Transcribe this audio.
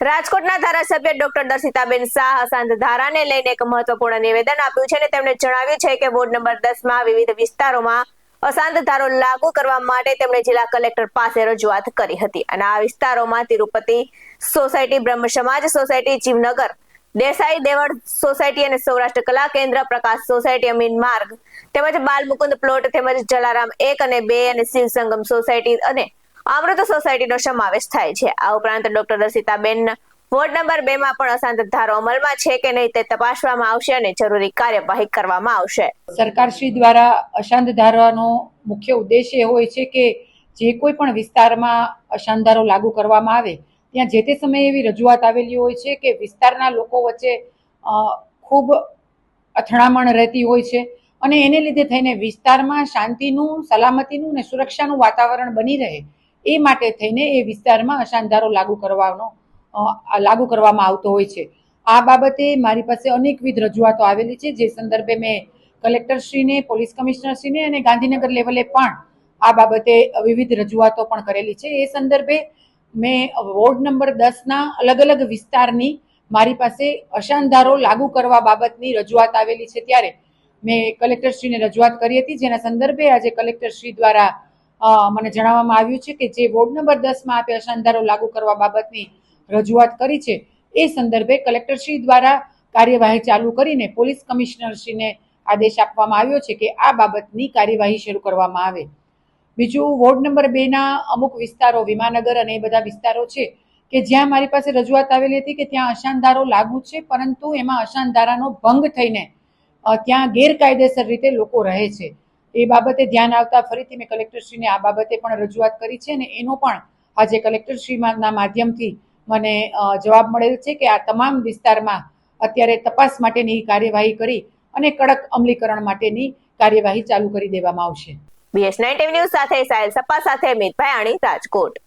રાજકોટના ધારાસભ્ય ડોક્ટર દર્શિતાબેન શાહ અશાંત ધારાને લઈને એક મહત્વપૂર્ણ નિવેદન આપ્યું છે અને તેમણે જણાવ્યું છે કે વોર્ડ નંબર દસમાં વિવિધ વિસ્તારોમાં અશાંત ધારો લાગુ કરવા માટે તેમણે જિલ્લા કલેક્ટર પાસે રજૂઆત કરી હતી. અને આ વિસ્તારોમાં Tirupati society Brahm Samaj society, Jivnagar, Desai, Deval society અને સૌરાષ્ટ્ર કલા કેન્દ્ર, પ્રકાશ સોસાયટી, અમીન માર્ગ તેમજ બાલ મુકુંદ પ્લોટ તેમજ જલારામ એક અને બે અને શિવ સંગમ સોસાયટી અને અમૃત સોસાયટીનો સમાવેશ થાય છે. આ ઉપરાંત ડોક્ટર દર્શિતાબેન વોર્ડ નંબર બે માં પણ અશાંત ધારો અમલમાં છે કે નહીં તે તપાસવામાં આવશે અને જરૂરી કાર્યવાહી કરવામાં આવશે. સરકારશ્રી દ્વારા અશાંત ધારાનો મુખ્ય ઉદ્દેશ્ય એ હોય છે કે જે કોઈ પણ વિસ્તારમાં અશાંત ધારો લાગુ કરવામાં આવે, ત્યાં જે તે સમયે એવી રજૂઆત આવેલી હોય છે કે વિસ્તારના લોકો વચ્ચે ખૂબ અથડામણ રહેતી હોય છે અને એને લીધે થઈને વિસ્તારમાં શાંતિનું, સલામતીનું અને સુરક્ષાનું વાતાવરણ બની રહે. એ માટે થઈને એ વિસ્તારમાં અશાંતિધારો લાગુ કરવાનો લાગુ કરવામાં આવતો હોય છે. આ બાબતે મારી પાસે અનેકવિધ રજૂઆતો આવેલી છે. જે સંદર્ભે મેં કલેક્ટરશ્રીને, પોલીસ કમિશનરશ્રીને અને ગાંધીનગર લેવલે પણ આ બાબતે વિવિધ રજૂઆતો પણ કરેલી છે. એ સંદર્ભે મેં વોર્ડ નંબર દસના અલગ અલગ વિસ્તારની મારી પાસે અશાંધારો લાગુ કરવા બાબતની રજૂઆત આવેલી છે. ત્યારે મેં કલેક્ટરશ્રીને રજૂઆત કરી હતી. જેના સંદર્ભે આજે કલેક્ટરશ્રી દ્વારા મને જણાવવામાં આવ્યું છે કે જે વોર્ડ નંબર દસમાં આપે અશાંત લાગુ કરવા બાબતની રજૂઆત કરી છે, એ સંદર્ભે કલેક્ટરશ્રી દ્વારા કાર્યવાહી ચાલુ કરીને પોલીસ કમિશનરશ્રીને આદેશ આપવામાં આવ્યો છે કે આ બાબતની કાર્યવાહી શરૂ કરવામાં આવે. બીજું, વોર્ડ નંબર બેના અમુક વિસ્તારો, વિમાનગર અને એ બધા વિસ્તારો છે કે જ્યાં મારી પાસે રજૂઆત આવેલી હતી કે ત્યાં અશાનધારો લાગુ છે, પરંતુ એમાં અશાનધારાનો ભંગ થઈને ત્યાં ગેરકાયદેસર રીતે લોકો રહે છે. એ બાબતે ધ્યાન આવતા ફરીથી મેં કલેક્ટરશ્રીને આ બાબતે પણ રજૂઆત કરી છે અને એનો પણ આજે કલેક્ટરશ્રીના માધ્યમથી મને જવાબ મળેલ છે કે આ તમામ વિસ્તારમાં અત્યારે તપાસ માટેની કાર્યવાહી કરી અને કડક અમલીકરણ માટેની કાર્યવાહી ચાલુ કરી દેવામાં આવશે. બીએસ નાઇન ટીવી ન્યૂઝ સાથે સાહેલ સપ્પા સાથે મિત ભયાણી રાજકોટ.